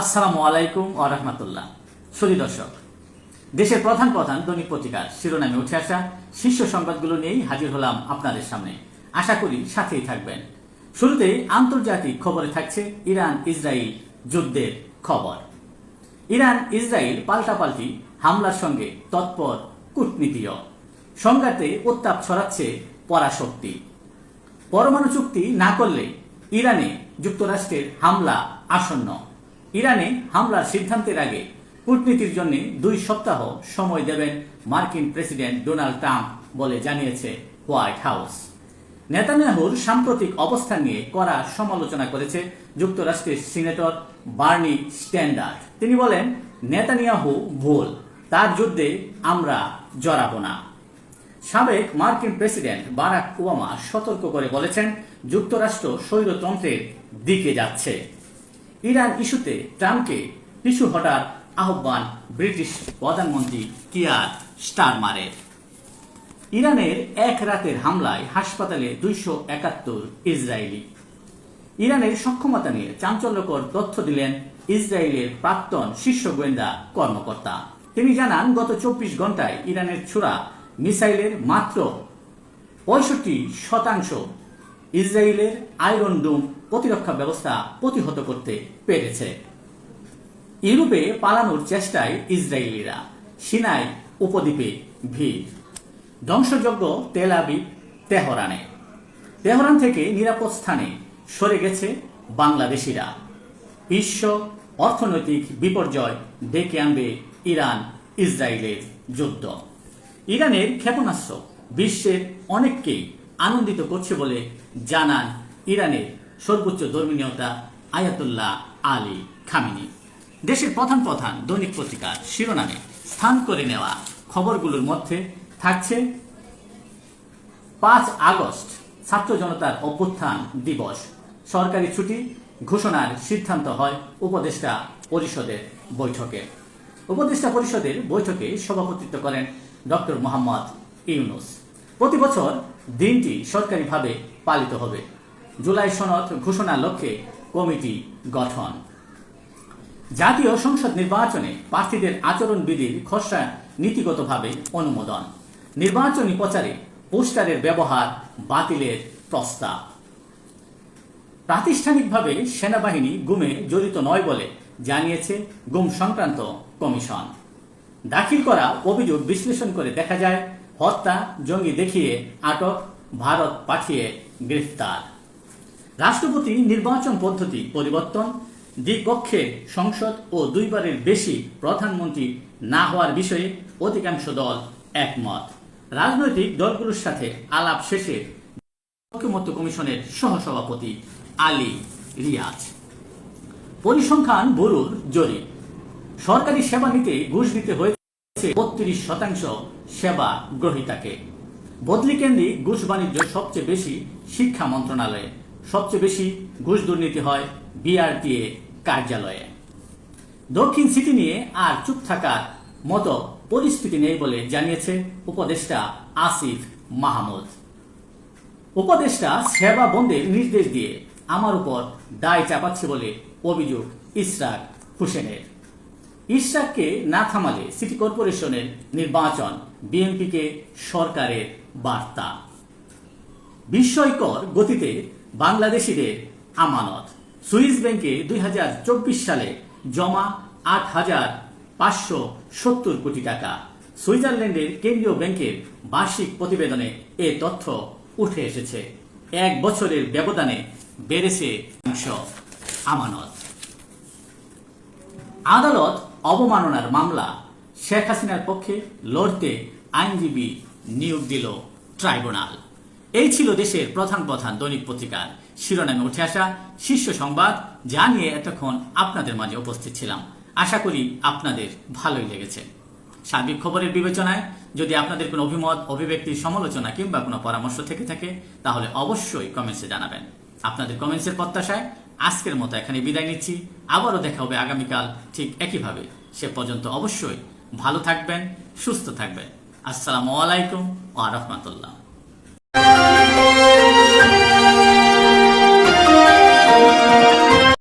আসসালামু আলাইকুম ও রহমতুল্লাহ। সুদী দর্শক, দেশের প্রধান প্রধান দৈনিক পত্রিকার শিরোনামে উঠে আসা শীর্ষ সংবাদগুলো নিয়েই হাজির হলাম আপনাদের সামনে। আশা করি সাথেই থাকবেন। শুরুতে আন্তর্জাতিক খবরে থাকছে ইরান ইসরায়েল যুদ্ধের খবর। ইরান ইসরায়েল পাল্টাপাল্টি হামলার সঙ্গে তৎপর কূটনীতিও। সংঘাতে উত্তাপ ছড়াচ্ছে পরাশক্তি। পরমাণু চুক্তি না করলে ইরানে যুক্তরাষ্ট্রের হামলা আসন্ন। ইরানে হামলার সিদ্ধান্তের আগে কূটনীতির জন্য দুই সপ্তাহ সময় দেবেন মার্কিন প্রেসিডেন্ট ডোনাল্ড ট্রাম্প বলে জানিয়েছে হোয়াইট হাউস। নেতানিয়াহুর সাম্প্রতিক অবস্থান নিয়ে কড়া সমালোচনা করেছে যুক্তরাষ্ট্রের সিনেটর বার্নি স্ট্যান্ডার্ড। তিনি বলেন, নেতানিয়াহু ভুল, তার যুদ্ধে আমরা জড়াবো না। সাবেক মার্কিন প্রেসিডেন্ট বারাক ওবামা সতর্ক করে বলেছেন, যুক্তরাষ্ট্র স্বৈরতন্ত্রের দিকে যাচ্ছে। ইরান ইস্যুতে ট্রাম্পকে পিছু হটার আহ্বান ব্রিটিশ প্রধানমন্ত্রী কিয়ার স্টারমারের। ইরানের এক রাতের হামলায় হাসপাতালে দুইশো একাত্তর ইসরায়েলি। ইরানের সক্ষমতা নিয়ে চাঞ্চল্যকর তথ্য দিলেন ইসরায়েলের প্রাক্তন শীর্ষ গোয়েন্দা কর্মকর্তা। তিনি জানান, গত চব্বিশ ঘন্টায় ইরানের ছোড়া মিসাইলের মাত্র পঁয়ষট্টি শতাংশ ইসরায়েলের আয়রন ডোম প্রতিরক্ষা ব্যবস্থা প্রতিহত করতে পেরেছে। ইউরোপে পালানোর চেষ্টায় ইসরায়েলিরা, সিনাই উপদ্বীপে ভিড়। ধ্বংসযজ্ঞ তেল আবিব তেহরানে। তেহরান থেকে নিরাপদ স্থানে সরে গেছে বাংলাদেশিরা। বিশ্ব অর্থনৈতিক বিপর্যয় ডেকে আনবে ইরান ইসরায়েলের যুদ্ধ। ইরানের ক্ষেপণাস্ত্র বিশ্বের অনেককেই আনন্দিত করছে বলে জানান ইরানের সর্বোচ্চ ধর্মীয়তা আয়াতুল্লাহ আলী খামিনি। দেশের প্রধান প্রধান দৈনিক পত্রিকার শিরোনামে স্থান করে নেওয়া খবরগুলোর মধ্যে থাকছে পাঁচ আগস্ট ছাত্র জনতার অভ্যুত্থান দিবস। সরকারি ছুটি ঘোষণার সিদ্ধান্ত হয় উপদেষ্টা পরিষদের বৈঠকে। উপদেষ্টা পরিষদের বৈঠকে সভাপতিত্ব করেন ডক্টর মোহাম্মদ ইউনুস। প্রতি বছর দিনটি সরকারিভাবে পালিত হবে। জুলাই সনদ ঘোষণার লক্ষ্যে কমিটি গঠন। জাতীয় সংসদ নির্বাচনে প্রার্থীদের আচরণবিধির খসড়া নীতিগতভাবে অনুমোদন। নির্বাচনী প্রচারে পোস্টারের ব্যবহার বাতিলের প্রস্তাব। প্রাতিষ্ঠানিকভাবে সেনাবাহিনী গুমে জড়িত নয় বলে জানিয়েছে গুম সংক্রান্ত কমিশন। দাখিল করা অভিযোগ বিশ্লেষণ করে দেখা যায় হত্যা জঙ্গি দেখিয়ে আটক ভারত পাঠিয়ে গ্রেফতার। রাষ্ট্রপতি নির্বাচন পদ্ধতি পরিবর্তন দ্বিকক্ষে সংসদ ও দুইবারের বেশি প্রধানমন্ত্রী না হওয়ার বিষয়ে অধিকাংশ দল একমত। রাজনৈতিক দলগুলোর সাথে আলাপ শেষে ঐক্যমত্য কমিশনের সহসভাপতি আলী রিয়াজ। পরিসংখ্যান ব্যুরোর জরিপ। সরকারি সেবা নিতে ঘুষ দিতে হয়েছে বত্রিশ শতাংশ সেবা গ্রহীতাকে। বদলি কেন্দ্রিক ঘুষ বাণিজ্য সবচেয়ে বেশি শিক্ষা মন্ত্রণালয়ে। সবচেয়ে বেশি ঘুষ দুর্নীতি হয় বিআরটিএ কার্যালয়ে। দক্ষিণ সিটি নিয়ে আর চুপ থাকার মতো পরিস্থিতি নেই বলে জানিয়েছে উপদেষ্টা আসিফ মাহমুদ। উপদেষ্টা সেবা বন্ধের নির্দেশ দিয়ে আমার উপর দায় চাপাচ্ছে বলে অভিযোগ ইসরাক হোসেনের। ইশরাককে না থামালে সিটি কর্পোরেশনের নির্বাচন বিএনপিকে সরকারের বার্তা। বিস্ময়কর গতিতে বাংলাদেশিদের আমানত। সুইস ব্যাংকে দুই হাজার চব্বিশ সালে জমা আট হাজার পাঁচশো সত্তর কোটি টাকা। সুইজারল্যান্ডের কেন্দ্রীয় ব্যাংকের বার্ষিক প্রতিবেদনে এ তথ্য উঠে এসেছে। এক বছরের ব্যবধানে বেড়েছে আমানত। আদালত অবমাননার মামলা শেখ হাসিনার পক্ষে লড়তে আইনজীবী নিয়োগ দিল ট্রাইব্যুনাল। এই ছিল দেশের প্রধান প্রধান দৈনিক পত্রিকার শিরোনামে উঠে আসা শীর্ষ সংবাদ, যা নিয়ে এতক্ষণ আপনাদের মাঝে উপস্থিত ছিলাম। আশা করি আপনাদের ভালোই লেগেছে। সার্বিক খবরের বিবেচনায় যদি আপনাদের কোনো অভিমত অভিব্যক্তির সমালোচনা কিংবা কোনো পরামর্শ থেকে থাকে, তাহলে অবশ্যই কমেন্টসে জানাবেন। আপনাদের কমেন্টসের প্রত্যাশায় আজকের মতো এখানে বিদায় নিচ্ছি। আবারও দেখা হবে আগামীকাল ঠিক একইভাবে। সে পর্যন্ত অবশ্যই ভালো থাকবেন, সুস্থ থাকবেন। আসসালামু আলাইকুম ও রাহমাতুল্লাহ।